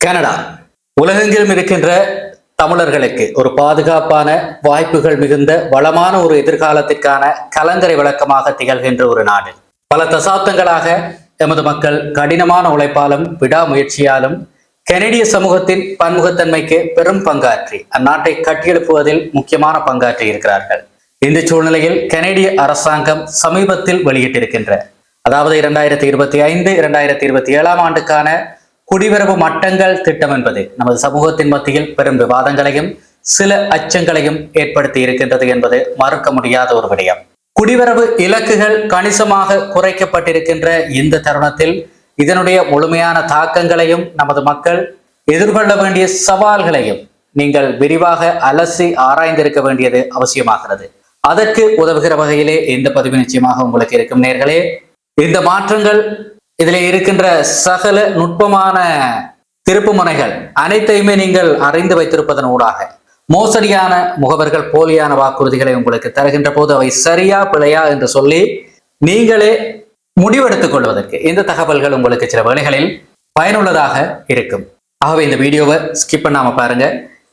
Canada. உலகெங்கிலும் இருக்கின்ற தமிழர்களுக்கு ஒரு பாதுகாப்பான வாய்ப்புகள் மிகுந்த வளமான ஒரு எதிர்காலத்திற்கான கலங்கரை விளக்கமாக திகழ்கின்ற ஒரு நாடு. பல தசாப்தங்களாக எமது மக்கள் கடினமான உழைப்பாலும் விடாமுயற்சியாலும் கெனடிய சமூகத்தின் பன்முகத்தன்மைக்கு பெரும் பங்காற்றி அந்நாட்டை கட்டியெழுப்புவதில் முக்கியமான பங்காற்றி இருக்கிறார்கள். இந்த சூழ்நிலையில் கெனடிய அரசாங்கம் சமீபத்தில் வெளியிட்டிருக்கின்ற அதாவது இரண்டாயிரத்தி இருபத்தி ஐந்து இரண்டாயிரத்தி இருபத்தி ஏழாம் ஆண்டுக்கான குடிவரவு மட்டங்கள் திட்டம் என்பது நமது சமூகத்தின் மத்தியில் பெரும் விவாதங்களையும் சில அச்சங்களையும் ஏற்படுத்தி இருக்கின்றது என்பது மறுக்க முடியாத ஒரு விடயம். குடிவரவு இலக்குகள் கணிசமாக குறைக்கப்பட்டிருக்கின்ற இந்த தருணத்தில் இதனுடைய முழுமையான தாக்கங்களையும் நமது மக்கள் எதிர்கொள்ள வேண்டிய சவால்களையும் நீங்கள் விரிவாக அலசி ஆராய்ந்திருக்க வேண்டியது அவசியமாகிறது. அதற்கு உதவுகிற வகையிலே இந்த பதிவு நிச்சயமாக உங்களுக்கு இருக்கும் நேர்களே. இந்த மாற்றங்கள் இதில் இருக்கின்ற சகல நுட்பமான திருப்பு முனைகள் அனைத்தையுமே நீங்கள் அறிந்து வைத்திருப்பதன் ஊடாக. மோசடியான முகவர்கள் போலியான வாக்குறுதிகளை உங்களுக்கு தருகின்ற போது அவை சரியா பிழையா என்று சொல்லி நீங்களே முடிவெடுத்துக் கொள்வதற்கு இந்த தகவல்கள் உங்களுக்கு சில வேளைகளில் பயனுள்ளதாக இருக்கும். ஆகவே இந்த வீடியோவை ஸ்கிப் பண்ணாம பாருங்க.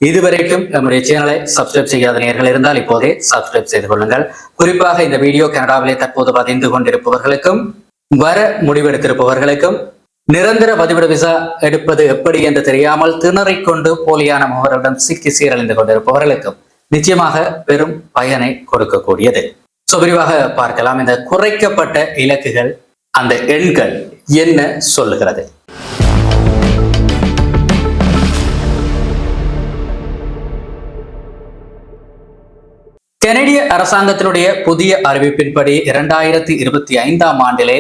இதுவரைக்கும் நம்முடைய சேனலை சப்ஸ்கிரைப் செய்யாத நேர்கள் இருந்தால் இப்போதே சப்ஸ்கிரைப் செய்து கொள்ளுங்கள். குறிப்பாக இந்த வீடியோ கனடாவிலே தற்போது பதிந்து கொண்டிருப்பவர்களுக்கும் வர முடிவெடுத்திருப்பவர்களுக்கும் நிரந்தர பதிவிட விசா எடுப்பது எப்படி என்று தெரியாமல் திணறிக் கொண்டு போலியான முகவரிடம் சிக்கி சீரழிந்து கொண்டிருப்பவர்களுக்கும் நிச்சயமாக பெரும் பயனை கொடுக்கக்கூடியது. சோ விரிவாக பார்க்கலாம். இந்த குறைக்கப்பட்ட இலக்குகள் அந்த எண்கள் என்ன சொல்லுகிறது? கனடிய அரசாங்கத்தினுடைய புதிய அறிவிப்பின்படி இரண்டாயிரத்தி இருபத்தி ஐந்தாம் ஆண்டிலே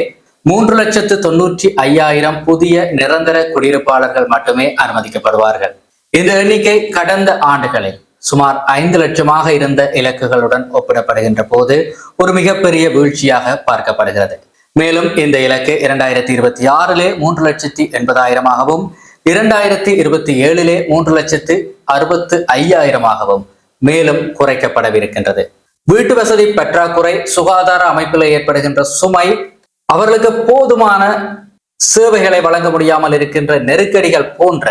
மூன்று லட்சத்து தொன்னூற்றி ஐயாயிரம் புதிய நிரந்தர குடியிருப்பாளர்கள் மட்டுமே அனுமதிக்கப்படுவார்கள். இந்த எண்ணிக்கை கடந்த ஆண்டுகளில் சுமார் ஐந்து லட்சமாக இருந்த இலக்குகளுடன் ஒப்பிடப்படுகின்ற போது ஒரு மிகப்பெரிய வீழ்ச்சியாக பார்க்கப்படுகிறது. மேலும் இந்த இலக்கு இரண்டாயிரத்தி இருபத்தி ஆறிலே மூன்று லட்சத்தி எண்பதாயிரமாகவும் இரண்டாயிரத்தி இருபத்தி ஏழிலே மூன்று லட்சத்து அறுபத்து ஐயாயிரமாகவும் மேலும் குறைக்கப்படவிருக்கின்றது. வீட்டு வசதி பற்றாக்குறை சுகாதார அமைப்பில் ஏற்படுகின்ற சுமை அவர்களுக்கு போதுமான சேவைகளை வழங்க முடியாமல் இருக்கின்ற நெருக்கடிகள் போன்ற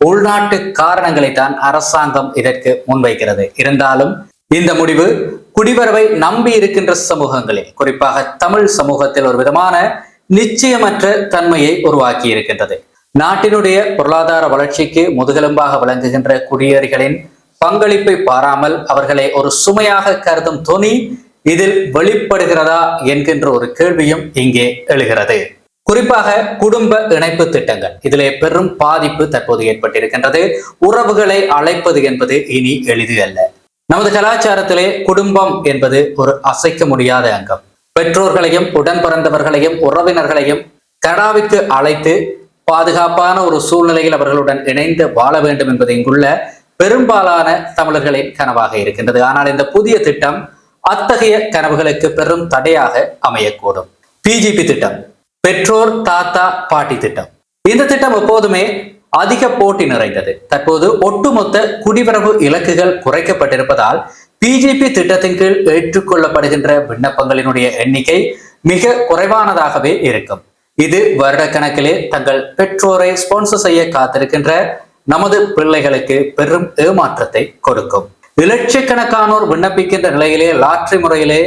உள்நாட்டு காரணங்களை தான் அரசாங்கம் இதற்கு முன்வைக்கிறது. இருந்தாலும் இந்த முடிவு குடிவரவை நம்பி இருக்கின்ற சமூகங்களில் குறிப்பாக தமிழ் சமூகத்தில் ஒரு விதமான நிச்சயமற்ற தன்மையை உருவாக்கி இருக்கின்றது. நாட்டினுடைய பொருளாதார வளர்ச்சிக்கு முதுகெலும்பாக விளங்குகின்ற குடியேறிகளின் பங்களிப்பை பாராமல் அவர்களை ஒரு சுமையாக கருதும் துணி இதில் வெளிப்படுகிறதா என்கின்ற ஒரு கேள்வியும் இங்கே எழுகிறது. குறிப்பாக குடும்ப இணைப்பு திட்டங்கள். இதிலே பெரும் பாதிப்பு தற்போது ஏற்பட்டிருக்கின்றது. உறவுகளை அழைப்பது என்பது இனி எளிது அல்ல. நமது கலாச்சாரத்திலே குடும்பம் என்பது ஒரு அசைக்க முடியாத அங்கம். பெற்றோர்களையும் உடன் பிறந்தவர்களையும் உறவினர்களையும் கடாவிற்கு அழைத்து பாதுகாப்பான ஒரு சூழ்நிலையில் அவர்களுடன் இணைந்து வாழ வேண்டும் என்பது இங்குள்ள பெரும்பாலான தமிழர்களின் கனவாக இருக்கின்றது. ஆனால் இந்த புதிய திட்டம் அத்தகைய கனவுகளுக்கு பெரும் தடையாக அமையக்கூடும். பிஜிபி திட்டம் பெற்றோர் தாத்தா பாட்டி திட்டம். இந்த திட்டம் எப்போதுமே அதிக போட்டி நிறைந்தது. தற்போது ஒட்டுமொத்த குடிவரவு இலக்குகள் குறைக்கப்பட்டிருப்பதால் பிஜிபி திட்டத்தின் கீழ் ஏற்றுக்கொள்ளப்படுகின்ற விண்ணப்பங்களினுடைய எண்ணிக்கை மிக குறைவானதாகவே இருக்கும். இது வருடக்கணக்கிலே தங்கள் பெற்றோரை ஸ்பான்சர் செய்ய காத்திருக்கின்ற நமது பிள்ளைகளுக்கு பெரும் ஏமாற்றத்தை கொடுக்கும். இலட்சக்கணக்கானோர் விண்ணப்பிக்கின்ற நிலையிலே லாட்ரி முறையிலே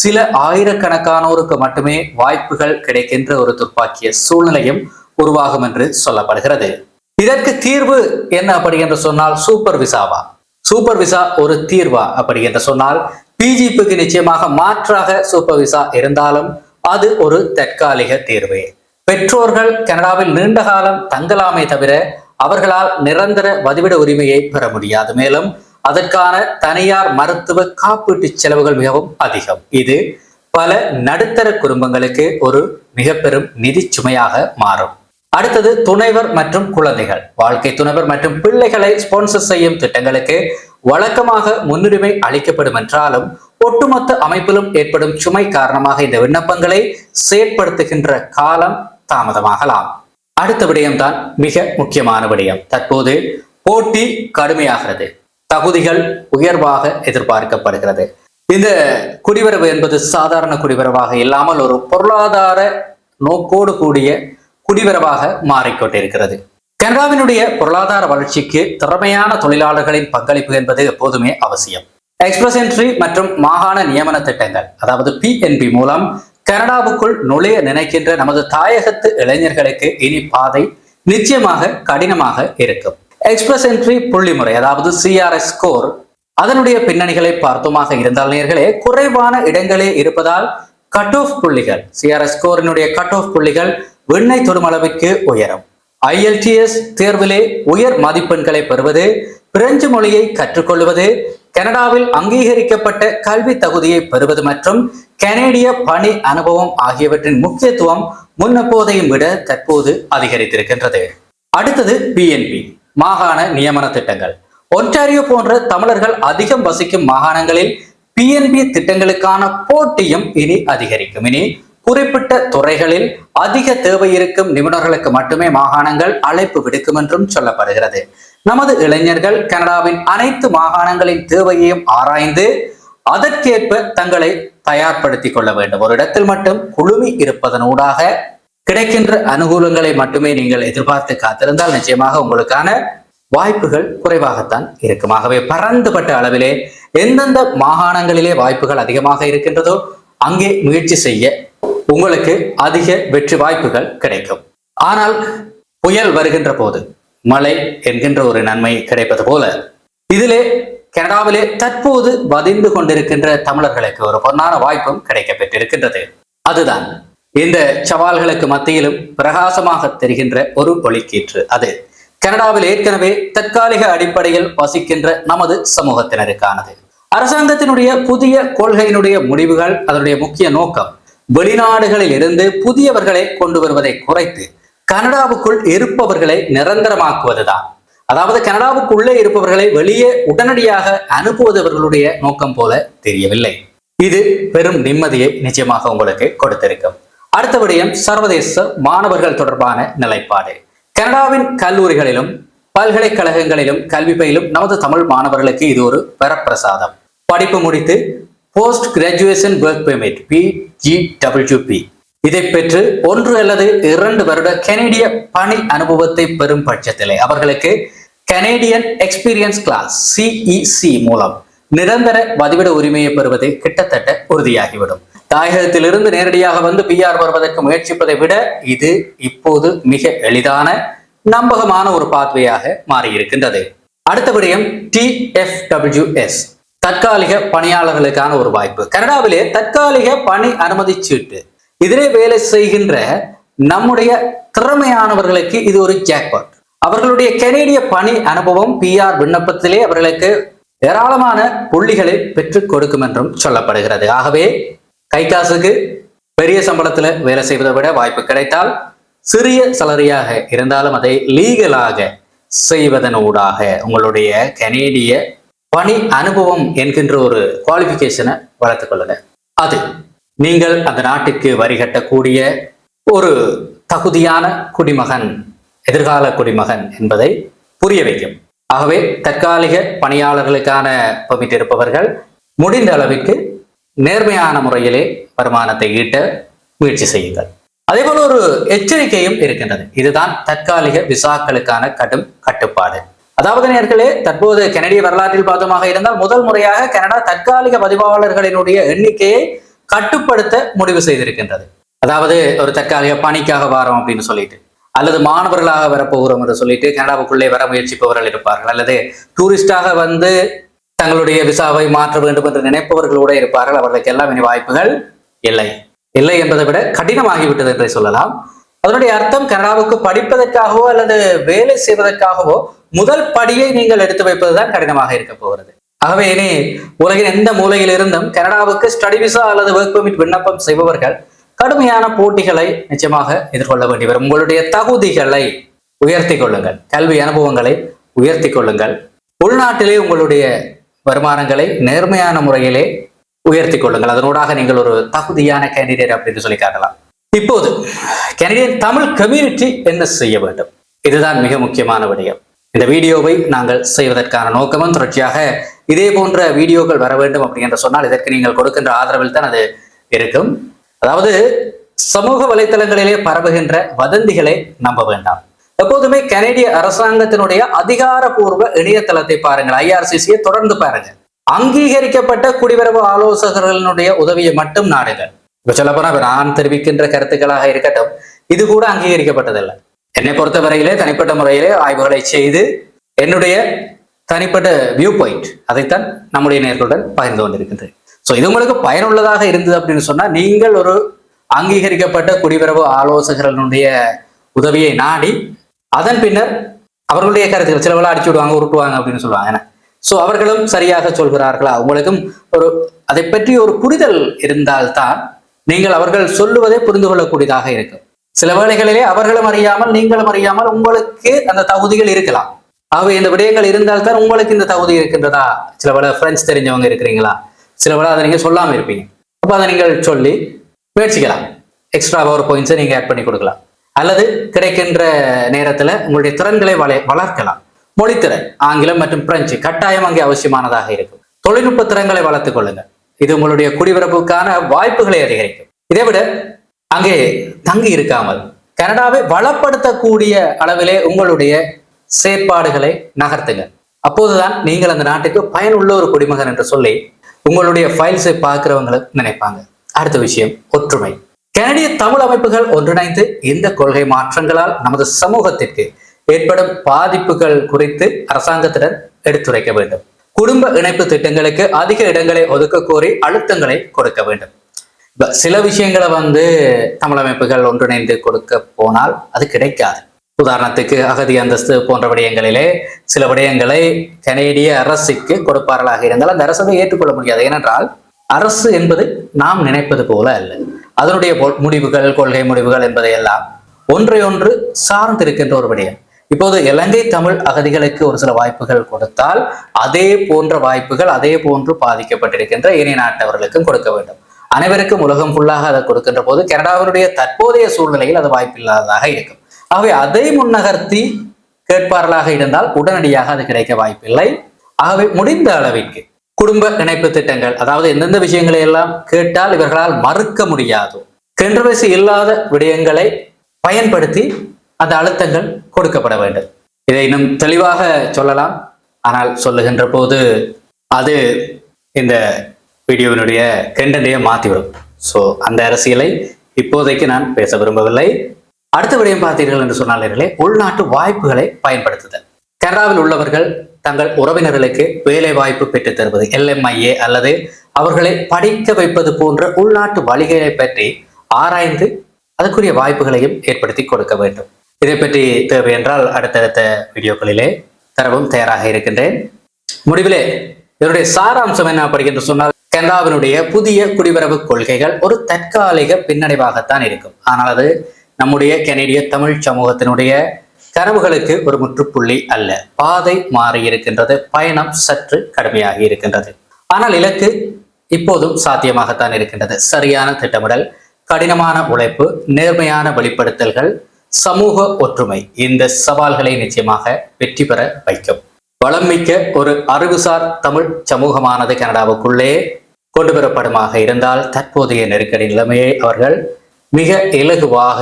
சில ஆயிரக்கணக்கானோருக்கு மட்டுமே வாய்ப்புகள் கிடைக்கின்ற ஒரு துப்பாக்கிய சூழ்நிலையும் உருவாகும் என்று சொல்லப்படுகிறது. இதற்கு தீர்வு என்ன அப்படி என்று சொன்னால் சூப்பர் விசாவா. சூப்பர் விசா ஒரு தீர்வா அப்படி என்று சொன்னால் பிஜிபிக்கு நிச்சயமாக மாற்றாக சூப்பர் விசா இருந்தாலும் அது ஒரு தற்காலிக தீர்வு. பெற்றோர்கள் கனடாவில் நீண்ட காலம் தங்கலாமே தவிர அவர்களால் நிரந்தர வதிவிட உரிமையை பெற முடியாது. மேலும் அதற்கான தனியார் மருத்துவ காப்பீட்டு செலவுகள் மிகவும் அதிகம். இது பல நடுத்தர குடும்பங்களுக்கு ஒரு மிக பெரும் நிதி சுமையாக மாறும். அடுத்தது துணைவர் மற்றும் குழந்தைகள். வாழ்க்கை துணைவர் மற்றும் பிள்ளைகளை ஸ்பான்சர் செய்யும் திட்டங்களுக்கு வழக்கமாக முன்னுரிமை அளிக்கப்படும் என்றாலும் ஒட்டுமொத்த அமைப்பிலும் ஏற்படும் சுமை காரணமாக இந்த விண்ணப்பங்களை செயற்படுத்துகின்ற காலம் தாமதமாகலாம். அடுத்த விடயம்தான் மிக முக்கியமான விடயம். தற்போது போட்டி கடுமையாகிறது. தகுதிகள் உயர்வாக எதிர்பார்க்கப்படுகிறது. இந்த குடிவரவு என்பது சாதாரண குடிவரவாக இல்லாமல் ஒரு பொருளாதார நோக்கோடு கூடிய குடிவரவாக மாறிக்கொண்டிருக்கிறது. கனடாவினுடைய பொருளாதார வளர்ச்சிக்கு திறமையான தொழிலாளர்களின் பங்களிப்பு என்பது எப்போதுமே அவசியம். எக்ஸ்பிரஸ் என்ட்ரி மற்றும் மாகாண நியமன திட்டங்கள் அதாவது பிஎன்பி மூலம் கனடாவுக்குள் நுழைய நினைக்கின்ற நமது தாயகத்து இளைஞர்களுக்கு இனி பாதை நிச்சயமாக கடினமாக இருக்கும். எக்ஸ்பிரஸ் என்ட்ரி புள்ளிமுறை அதாவது சிஆர்எஸ் ஸ்கோர் அதனுடைய பின்னணிகளை பார்த்தோமாக இருந்தால் நேர்களே குறைவான இடங்களே இருப்பதால் கட் ஆஃப் புள்ளிகள் சிஆர்எஸ் ஸ்கோரினுடைய கட் ஆஃப் புள்ளிகள் விண்ணை தொடும் அளவுக்கு உயரும். ஐஎல்டிஎஸ் தேர்விலே உயர் மதிப்பெண்களை பெறுவது பிரெஞ்சு மொழியை கற்றுக்கொள்வது கனடாவில் அங்கீகரிக்கப்பட்ட கல்வி தகுதியை பெறுவது மற்றும் கனேடிய பணி அனுபவம் ஆகியவற்றின் முக்கியத்துவம் முன்னெப்போதையும் விட தற்போது அதிகரித்திருக்கின்றது. அடுத்தது பிஎன்பி மாகாண நியமன திட்டங்கள். ஒன்டாரியோ போன்ற தமிழர்கள் அதிகம் வசிக்கும் மாகாணங்களில் பிஎன்பி திட்டங்களுக்கான போட்டியும் இனி அதிகரிக்கும். இனி குறிப்பிட்ட துறைகளில் அதிக தேவை இருக்கும் நிபுணர்களுக்கு மட்டுமே மாகாணங்கள் அழைப்பு விடுக்கும் என்றும் சொல்லப்படுகிறது. நமது இளைஞர்கள் கனடாவின் அனைத்து மாகாணங்களின் தேவையையும் ஆராய்ந்து அதற்கேற்ப தங்களை தயார்படுத்திக் கொள்ள வேண்டும். ஒரு இடத்தில் மட்டும் குழுமி இருப்பதனூடாக கிடைக்கின்ற அனுகூலங்களை மட்டுமே நீங்கள் எதிர்பார்த்து காத்திருந்தால் நிச்சயமாக உங்களுக்கான வாய்ப்புகள் குறைவாகத்தான் இருக்கும். ஆகவே பரந்துபட்ட அளவிலே எந்தெந்த மாகாணங்களிலே வாய்ப்புகள் அதிகமாக இருக்கின்றதோ அங்கே முயற்சி செய்ய உங்களுக்கு அதிக வெற்றி வாய்ப்புகள் கிடைக்கும். ஆனால் புயல் வருகின்ற போது மழை என்கின்ற ஒரு நன்மை கிடைப்பது போல இதிலே கனடாவிலே தற்போது வதிந்து கொண்டிருக்கின்ற தமிழர்களுக்கு ஒரு பொன்னான வாய்ப்பும் கிடைக்க பெற்றிருக்கின்றது அதுதான் இந்த சவால்களுக்கு மத்தியிலும் பிரகாசமாக தெரிகின்ற ஒரு ஒளிக்கீற்று அது. கனடாவில் ஏற்கனவே தற்காலிக அடிப்படையில் வசிக்கின்ற நமது சமூகத்தினருக்கானது. அரசாங்கத்தினுடைய புதிய கொள்கையினுடைய முடிவுகள் அதனுடைய முக்கிய நோக்கம் வெளிநாடுகளில் இருந்து புதியவர்களை கொண்டு வருவதை குறைத்து கனடாவுக்குள் இருப்பவர்களை நிரந்தரமாக்குவதுதான். அதாவது கனடாவுக்குள்ளே இருப்பவர்களை வெளியே உடனடியாக அனுப்புவதவர்களுடைய நோக்கம் போல தெரியவில்லை. இது பெரும் நிம்மதியை நிச்சயமாக உங்களுக்கு கொடுத்திருக்கும். அடுத்த விடயம் சர்வதேச மாணவர்கள் தொடர்பான நிலைப்பாடு. கனடாவின் கல்லூரிகளிலும் பல்கலைக்கழகங்களிலும் கல்வி பயிலும் நமது தமிழ் மாணவர்களுக்கு இது ஒரு வரப்பிரசாதம். படிப்பு முடித்து post graduation work permit PGWP இதை பெற்று ஒன்று அல்லது இரண்டு வருட கனேடிய பணி அனுபவத்தை பெறும் பட்சத்திலே அவர்களுக்கு கனேடியன் எக்ஸ்பீரியன்ஸ் கிளாஸ் சிஇசி மூலம் நிரந்தர பதிவிட உரிமையை பெறுவது கிட்டத்தட்ட உறுதியாகிவிடும். தாயகத்திலிருந்து நேரடியாக வந்து பிஆர் வருவதற்கு முயற்சிப்பதை விட இது இப்போது மிக எளிதான நம்பகமான ஒரு பாத்வேயாக மாறியிருக்கின்றது. அடுத்த விடயம் டிஎஃப்டபிள்யூஎஸ் தற்காலிக பணியாளர்களுக்கான ஒரு வாய்ப்பு. கனடாவிலே தற்காலிக பணி அனுமதி சீட்டு இதிலே வேலை செய்கின்ற நம்முடைய திறமையானவர்களுக்கு இது ஒரு ஜாக்பாட் அவர்களுடைய கனேடிய பணி அனுபவம் பிஆர் விண்ணப்பத்திலே அவர்களுக்கு ஏராளமான புள்ளிகளை பெற்றுக் கொடுக்கும் என்றும் சொல்லப்படுகிறது. ஆகவே கை காசுக்கு பெரிய சம்பளத்துல வேலை செய்வதை விட வாய்ப்பு கிடைத்தால் சிறிய சலரியாக இருந்தாலும் அதை லீகலாக செய்வதனூடாக உங்களுடைய கனேடிய பணி அனுபவம் என்கின்ற ஒரு குவாலிபிகேஷனை வளர்த்து கொள்ளுங்க. அது நீங்கள் அந்த நாட்டுக்கு வரி கட்டக்கூடிய ஒரு தகுதியான குடிமகன் எதிர்கால குடிமகன் என்பதை புரிய வைக்கும். ஆகவே தற்காலிக பணியாளர்களுக்கான பெர்மிட் இருப்பவர்கள் முடிந்த அளவுக்கு நேர்மையான முறையிலே வருமானத்தை ஈட்ட முயற்சி செய்யுங்கள். அதே போல ஒரு எச்சரிக்கையும் இருக்கின்றது. இதுதான் தற்காலிக விசாக்களுக்கான கடும் கட்டுப்பாடு. அதாவது நேர்களே தற்போது கனடிய வரலாற்றில் பாதமாக இருந்தால் முதல் முறையாக கனடா தற்காலிக பதிவாளர்களினுடைய எண்ணிக்கையை கட்டுப்படுத்த முடிவு செய்திருக்கின்றது. அதாவது ஒரு தற்காலிக பணிக்காக வரோம் அப்படின்னு சொல்லிட்டு அல்லது மாணவர்களாக வரப்போகிறோம் என்று சொல்லிட்டு கனடாவுக்குள்ளே வர முயற்சிப்பவர்கள் இருப்பார்கள். அல்லது டூரிஸ்டாக வந்து தங்களுடைய விசாவை மாற்ற வேண்டும் என்று நினைப்பவர்களோட இருப்பார்கள். அவர்களுக்கு எல்லாம் இனி வாய்ப்புகள் இல்லை. இல்லை என்பதை விட கடினமாகிவிட்டது என்றே சொல்லலாம். அதனுடைய அர்த்தம் கனடாவுக்கு படிப்பதற்காகவோ அல்லது வேலை செய்வதற்காகவோ முதல் படியை நீங்கள் எடுத்து வைப்பதுதான் கடினமாக இருக்க போகிறது. ஆகவே இனி உலகின் எந்த மூலையில் இருந்தும் கனடாவுக்கு ஸ்டடி விசா அல்லது ஒர்க் பெர்மிட் விண்ணப்பம் செய்பவர்கள் கடுமையான போட்டிகளை நிச்சயமாக எதிர்கொள்ள வேண்டி வரும். உங்களுடைய தகுதிகளை உயர்த்தி கொள்ளுங்கள். கல்வி அனுபவங்களை உயர்த்தி கொள்ளுங்கள். உள்நாட்டிலே உங்களுடைய வருமானங்களை நேர்மையான முறையிலே உயர்த்தி கொள்ளுங்கள். அதனூடாக நீங்கள் ஒரு தகுதியான கேண்டிடேட் அப்படின்னு சொல்லி காட்டலாம். இப்போது கனடியன் தமிழ் கம்யூனிட்டி என்ன செய்ய வேண்டும்? இதுதான் மிக முக்கியமான விடயம். இந்த வீடியோவை நாங்கள் செய்வதற்கான நோக்கமும் தொடர்ச்சியாக இதே போன்ற வீடியோக்கள் வர வேண்டும் அப்படி சொன்னால் இதற்கு நீங்கள் கொடுக்கின்ற ஆதரவில் தான் அது இருக்கும். அதாவது சமூக வலைத்தளங்களிலே பரவுகின்ற வதந்திகளை நம்ப வேண்டாம். எப்போதுமே கனேடிய அரசாங்கத்தினுடைய அதிகாரப்பூர்வ இணையதளத்தை பாருங்கள் ஐஆர்சிசியை தொடர்ந்து பாருங்க. அங்கீகரிக்கப்பட்ட குடிவரவு ஆலோசகர்களுடைய உதவியை மட்டும் நாடுங்கள். இப்ப சொல்ல போனா நான் தெரிவிக்கின்ற கருத்துக்களாக இருக்கட்டும் இது கூட அங்கீகரிக்கப்பட்டதில்லை. என்னை பொறுத்த வரையிலே தனிப்பட்ட முறையிலே ஆய்வுகளை செய்து என்னுடைய தனிப்பட்ட வியூ பாயிண்ட் அதைத்தான் நம்முடைய நேர்களுடன் பகிர்ந்து கொண்டிருக்கின்றேன் ஸோ இது உங்களுக்கு பயனுள்ளதாக இருந்தது அப்படின்னு சொன்னா நீங்கள் ஒரு அங்கீகரிக்கப்பட்ட குடிவரவு ஆலோசகர்களுடைய உதவியை நாடி அதன் பின்னர் அவர்களுடைய கருத்துக்கள் சிலவெல்லாம் அடிச்சு விடுவாங்க உருட்டுவாங்க அப்படின்னு சொல்லுவாங்க ஸோ அவர்களும் சரியாக சொல்கிறார்களா? உங்களுக்கும் ஒரு அதை பற்றி ஒரு புரிதல் இருந்தால்தான் நீங்கள் அவர்கள் சொல்லுவதை புரிந்து கொள்ளக்கூடியதாக இருக்கும். சில வேளைகளிலே அவர்களும் அறியாமல் நீங்களும் அறியாமல் உங்களுக்கு அந்த தகுதிகள் இருக்கலாம். ஆகவே இந்த விடயங்கள் இருந்தால்தான் உங்களுக்கு இந்த தகுதி இருக்கின்றதா? சில வேளை ஃப்ரெண்ட்ஸ் தெரிஞ்சவங்க இருக்கிறீங்களா? சில வேளை அதை நீங்கள் சொல்லாமல் இருப்பீங்க. அப்போ அதை நீங்கள் சொல்லி முயற்சிக்கலாம். எக்ஸ்ட்ரா பவர் பாயிண்ட்ஸை நீங்க ஆட் பண்ணி கொடுக்கலாம். அல்லது கிடைக்கின்ற நேரத்துல உங்களுடைய திறன்களை வள வளர்க்கலாம். மொழித்திறன் ஆங்கிலம் மற்றும் பிரெஞ்சு கட்டாயம் அங்கே அவசியமானதாக இருக்கும். தொழில்நுட்ப திறன்களை வளர்த்துக் கொள்ளுங்க இது உங்களுடைய குடிவரப்புக்கான வாய்ப்புகளை அதிகரிக்கும். இதை விட அங்கே தங்கி இருக்காமல் கனடாவை வளப்படுத்தக்கூடிய அளவிலே உங்களுடைய செயற்பாடுகளை நகர்த்துங்க அப்போதுதான் நீங்கள் அந்த நாட்டுக்கு பயனுள்ள ஒரு குடிமகன் என்று சொல்லி உங்களுடைய ஃபைல்ஸை பார்க்கிறவங்களை நினைப்பாங்க. அடுத்த விஷயம் ஒற்றுமை. கனடிய தமிழ் அமைப்புகள் ஒன்றிணைந்து இந்த கொள்கை மாற்றங்களால் நமது சமூகத்திற்கு ஏற்படும் பாதிப்புகள் குறித்து அரசாங்கத்திடம் எடுத்துரைக்க வேண்டும். குடும்ப இணைப்பு திட்டங்களுக்கு அதிக இடங்களை ஒதுக்க கோரி அழுத்தங்களை கொடுக்க வேண்டும். இப்ப சில விஷயங்களை வந்து தமிழ் அமைப்புகள் ஒன்றிணைந்து கொடுக்க போனால் அது கிடைக்காது. உதாரணத்துக்கு அகதி அந்தஸ்து போன்ற விடயங்களிலே சில விடயங்களை கனேடிய அரசுக்கு கொடுப்பார்களாக இருந்தால் அந்த அரசை ஏற்றுக்கொள்ள முடியாது. ஏனென்றால் அரசு என்பது நாம் நினைப்பது போல அல்ல. அதனுடைய பொ- முடிவுகள் கொள்கை முடிவுகள் என்பதையெல்லாம் ஒன்றையொன்று சார்ந்திருக்கின்ற ஒரு விடயம். இப்போது இலங்கை தமிழ் அகதிகளுக்கு ஒரு சில வாய்ப்புகள் கொடுத்தால் அதே போன்ற வாய்ப்புகள் அதே போன்று பாதிக்கப்பட்டிருக்கின்ற ஏனைய நாட்டவர்களுக்கும் கொடுக்க வேண்டும். அனைவருக்கும் உலகம் ஃபுல்லாக அதை கொடுக்கின்ற போது கனடாவினுடைய தற்போதைய சூழ்நிலையில் அது வாய்ப்பில்லாததாக இருக்கும். ஆகவே அதை முன்னகர்த்தி கேட்பார்களாக இருந்தால் உடனடியாக அது கிடைக்க வாய்ப்பில்லை. ஆகவே முடிந்த அளவிற்கு குடும்ப இணைப்பு திட்டங்கள் அதாவது எந்தெந்த விஷயங்களை எல்லாம் கேட்டால் இவர்களால் மறுக்க முடியாது. கென்றவசி இல்லாத விடயங்களை பயன்படுத்தி அந்த அழுத்தங்கள் கொடுக்கப்பட வேண்டும். இதை இன்னும் தெளிவாக சொல்லலாம். ஆனால் சொல்லுகின்ற போது அது இந்த வீடியோவினுடைய கண்டென்ட்டையே மாற்றிவிடும் ஸோ அந்த அரசியலை இப்போதைக்கு நான் பேச விரும்பவில்லை. அடுத்த விடயம் பார்த்தீர்கள் என்று சொன்னாலே உள்நாட்டு வாய்ப்புகளை பயன்படுத்துதல். கனடாவில் உள்ளவர்கள் தங்கள் உறவினர்களுக்கு வேலை வாய்ப்பு பெற்றுத் தருவது எல்எம்ஐஏ அல்லது அவர்களை படிக்க வைப்பது போன்ற உள்நாட்டு வழிகளை பற்றி ஆராய்ந்து அதற்குரிய வாய்ப்புகளையும் ஏற்படுத்தி கொடுக்க வேண்டும். இதை பற்றி தேவை என்றால் அடுத்தடுத்த வீடியோக்களிலே தரவும் தயாராக இருக்கின்றேன். முடிவிலே இதனுடைய சாராம்சம் என்ன படுகின்ற சொன்னால் கனடாவினுடைய புதிய குடிவரவு கொள்கைகள் ஒரு தற்காலிக பின்னடைவாகத்தான் இருக்கும். ஆனால் அது நம்முடைய கனேடிய தமிழ் சமூகத்தினுடைய கனவுகளுக்கு ஒரு முற்றுப்புள்ளி அல்ல. பாதை மாறி இருக்கின்றது. பயணம் சற்று கடுமையாகி இருக்கின்றது. ஆனால் இலக்கு இப்போதும் சாத்தியமாகத்தான் இருக்கின்றது. சரியான திட்டமிடல் கடினமான உழைப்பு நேர்மையான வெளிப்படுத்தல்கள் சமூக ஒற்றுமை இந்த சவால்களை நிச்சயமாக வெற்றி பெற வைக்கும். வளம்மிக்க ஒரு அறிவுசார் தமிழ் சமூகமானது கனடாவுக்குள்ளே கொண்டு வரப்படுமாக இருந்தால் தற்போதைய நெருக்கடி நிலைமையை அவர்கள் மிக இலகுவாக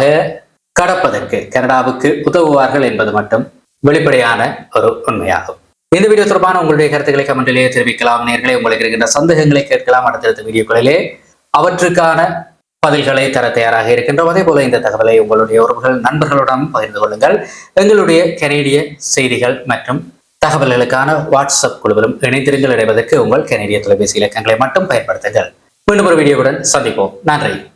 கடப்பதற்கு கனடாவுக்கு உதவுவார்கள் என்பது மட்டும் வெளிப்படையான ஒரு உண்மையாகும். இந்த வீடியோ தொடர்பான உங்களுடைய கருத்துக்களை கமெண்டிலேயே தெரிவிக்கலாம். நேர்களை உங்களுக்கு இருக்கின்ற சந்தேகங்களை கேட்கலாம். அடுத்தடுத்த வீடியோக்களிலே அவற்றுக்கான பதில்களை தர தயாராக இருக்கின்றோம். அதே போல இந்த தகவலை உங்களுடைய உறவுகள் நண்பர்களுடன் பகிர்ந்து கொள்ளுங்கள். எங்களுடைய கனேடிய செய்திகள் மற்றும் தகவல்களுக்கான வாட்ஸ்அப் குழுவிலும் இணைந்திருங்கள். இணைவதற்கு உங்கள் கனேடிய தொலைபேசி இலக்கங்களை மட்டும் பயன்படுத்துங்கள். மீண்டும் ஒரு வீடியோவுடன் சந்திப்போம். நன்றி.